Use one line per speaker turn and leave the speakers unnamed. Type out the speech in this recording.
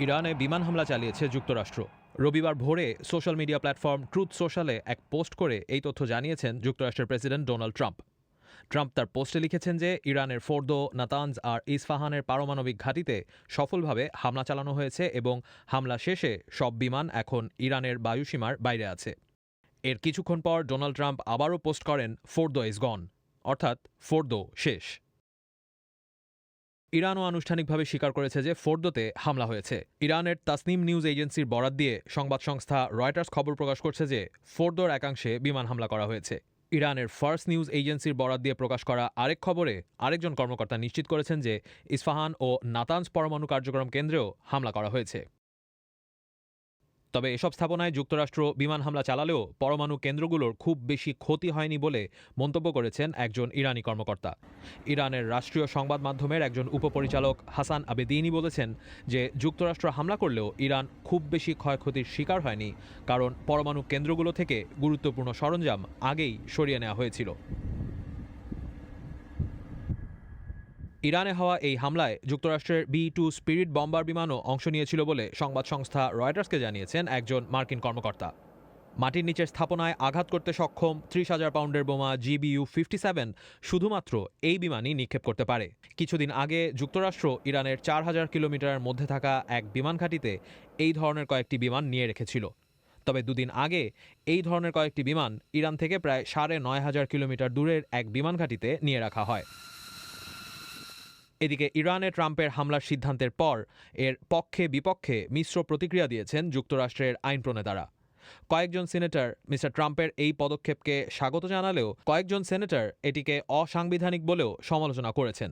ইরানে বিমান হামলা চালিয়েছে যুক্তরাষ্ট্র। রবিবার ভোরে সোশ্যাল মিডিয়া প্ল্যাটফর্ম ট্রুথ সোশ্যালে এক পোস্ট করে এই তথ্য জানিয়েছেন যুক্তরাষ্ট্রের প্রেসিডেন্ট ডোনাল্ড ট্রাম্প। ট্রাম্প তার পোস্টে লিখেছেন যে, ইরানের ফোর্দো, নাতানজ আর ইসফাহানের পারমাণবিক ঘাঁটিতে সফলভাবে হামলা চালানো হয়েছে এবং হামলা শেষে সব বিমান এখন ইরানের বায়ুসীমার বাইরে আছে। এর কিছুক্ষণ পর ডোনাল্ড ট্রাম্প আবারও পোস্ট করেন, ফোর্দো ইজ গন। অর্থাৎ, ফোর্দো শেষ। ইরানও আনুষ্ঠানিকভাবে স্বীকার করেছে যে ফোর্দোতে হামলা হয়েছে। ইরানের তাসনিম নিউজ এজেন্সির বরাদ দিয়ে সংবাদ সংস্থা রয়টার্স খবর প্রকাশ করছে যে ফোর্দোর একাংশে বিমান হামলা করা হয়েছে। ইরানের ফার্স্ট নিউজ এজেন্সির বরাদ দিয়ে প্রকাশ করা আরেক খবরে আরেকজন কর্মকর্তা নিশ্চিত করেছেন যে ইস্পাহান ও নাতানস পরমাণু কার্যক্রম কেন্দ্রেও হামলা করা হয়েছে। তবে এসব স্থাপনায় যুক্তরাষ্ট্র বিমান হামলা চালালেও পরমাণু কেন্দ্রগুলোর খুব বেশি ক্ষতি হয়নি বলে মন্তব্য করেছেন একজন ইরানি কর্মকর্তা। ইরানের রাষ্ট্রীয় সংবাদ মাধ্যমের একজন উপপরিচালক হাসান আবেদিনী বলেছেন যে যুক্তরাষ্ট্র হামলা করলেও ইরান খুব বেশি ক্ষয়ক্ষতির শিকার হয়নি, কারণ পরমাণু কেন্দ্রগুলো থেকে গুরুত্বপূর্ণ সরঞ্জাম আগেই সরিয়ে নেওয়া হয়েছিল। ইরানে হওয়া এই হামলায় যুক্তরাষ্ট্রের বি টু স্পিরিট বম্বার বিমানও অংশ নিয়েছিল বলে সংবাদ সংস্থা রয়টার্সকে জানিয়েছেন একজন মার্কিন কর্মকর্তা। মাটির নিচের স্থাপনায় আঘাত করতে সক্ষম ত্রিশ হাজার পাউন্ডের বোমা জিবিইউ ফিফটি সেভেন শুধুমাত্র এই বিমানই নিক্ষেপ করতে পারে। কিছুদিন আগে যুক্তরাষ্ট্র ইরানের চার হাজার কিলোমিটারের মধ্যে থাকা এক বিমান ঘাঁটিতে এই ধরনের কয়েকটি বিমান নিয়ে রেখেছিল। তবে দুদিন আগে এই ধরনের কয়েকটি বিমান ইরান থেকে প্রায় সাড়ে নয় হাজার কিলোমিটার দূরের এক বিমান ঘাঁটিতে নিয়ে রাখা হয়। এদিকে ইরানে ট্রাম্পের হামলার সিদ্ধান্তের পর এর পক্ষে বিপক্ষে মিশ্র প্রতিক্রিয়া দিয়েছেন যুক্তরাষ্ট্রের আইন প্রণেতারা। কয়েকজন সিনেটর মিস্টার ট্রাম্পের এই পদক্ষেপকে স্বাগত জানালেও কয়েকজন সেনেটর এটিকে অসাংবিধানিক বলেও সমালোচনা করেছেন।